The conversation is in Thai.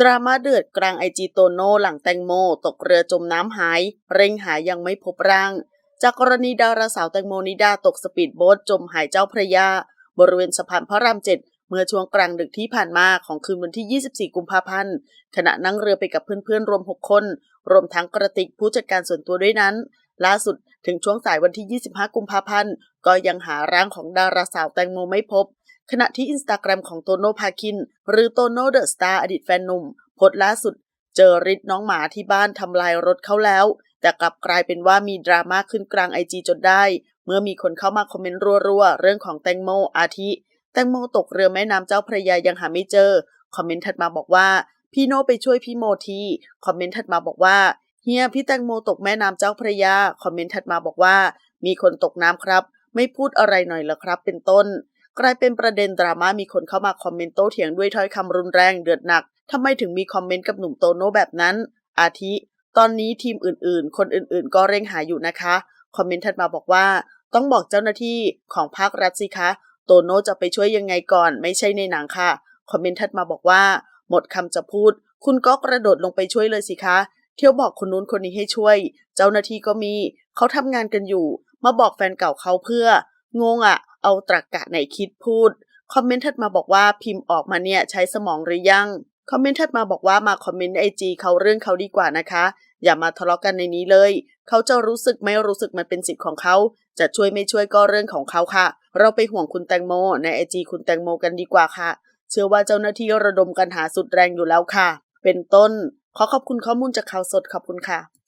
ดราม่าเดือดกลางไอจีโตโน่หลังแตงโม ตกเรือจมน้ำหาย เร่งหายังไม่พบร่าง จากกรณีดาราสาวแตงโมนิดาตกสปีดโบ๊ทจมหายเจ้าพระยา บริเวณสะพานพระรามเจ็ดเมื่อช่วงกลางดึกที่ผ่านมาของคืนวันที่ 24 กุมภาพันธ์ ขณะนั่งเรือไปกับเพื่อนๆ รวม 6 คน รวมทั้งกระติกผู้จัดการส่วนตัวด้วยนั้น ล่าสุดถึงช่วงสายวันที่ 25 กุมภาพันธ์ก็ยังหาร่างของดาราสาวแตงโมไม่พบ ขณะที่อินสตาแกรมของโตโน่พาคิน หรือโตโน่เดอะสตาร์อดีตแฟนหนุ่มโพสล่าสุด เจอริดน้องหมาที่บ้านทำลายรถเขาแล้ว แต่กลับกลายเป็นว่ามีดราม่าขึ้นกลางไอจีจนได้ เมื่อมีคนเข้ามาคอมเมนต์รัวๆ เรื่องของแตงโมอาทิ แตงโมตกเรือแม่น้ำเจ้าพระยายังหาไม่เจอ คอมเมนต์ถัดมาบอกว่า พี่โนไปช่วยพี่โมทีคอมเมนต์ถัดมาบอกว่าเฮียพี่แตงโมตกแม่น้ำเจ้าพระยาคอมเมนต์ถัดมาบอกว่า มีคนตกน้ำครับ ไม่พูดอะไรหน่อยเหรอครับ เป็นต้น กลายเป็นประเด็นดราม่ามีคนเข้ามาคอมเมนต์โต้เถียงด้วยถ้อยคำรุนแรงเดือดหนักทำไมถึงมีคอมเมนต์กับหนุ่มโตโน่แบบนั้น อาทิ ตอนนี้ทีมอื่นๆ คนอื่นๆ ก็เร่งหาอยู่นะคะ คอมเมนต์ถัดมาบอกว่า ต้องบอกเจ้าหน้าที่ของภาครัฐสิคะ โตโน่จะไปช่วยยังไงก่อน ไม่ใช่ในหนังค่ะ คอมเมนต์ถัดมาบอกว่า หมดคำจะพูด คุณก็กระโดดลงไปช่วยเลยสิคะ เที่ยวบอกคนนู้นคนนี้ให้ช่วย เจ้าหน้าที่ก็มี เขาทำงานกันอยู่ มาบอกแฟนเก่าเขาเพื่อ งงอะ่ะ เอาตรกกะไหนคิดพูด คอมเมนต์ถัดมาบอกว่าพิมพ์ออกมาเนี่ยใช้สมองหรือยัง คอมเมนต์ถัดมาบอกว่ามาคอมเมนต์ไอจีเขาเรื่องเขาดีกว่านะคะ อย่ามาทะเลาะกันในนี้เลย เขาจะรู้สึกไม่รู้สึกมันเป็นสิทธิ์ของเขา จะช่วยไม่ช่วยก็เรื่องของเขาค่ะ เราไปห่วงคุณแตงโมในไอจีคุณแตงโมกันดีกว่าค่ะ เชื่อว่าเจ้าหน้าที่ระดมกันหาสุดแรงอยู่แล้วค่ะ เป็นต้น ขอขอบคุณข้อมูลจากข่าวสดขอบคุณค่ะ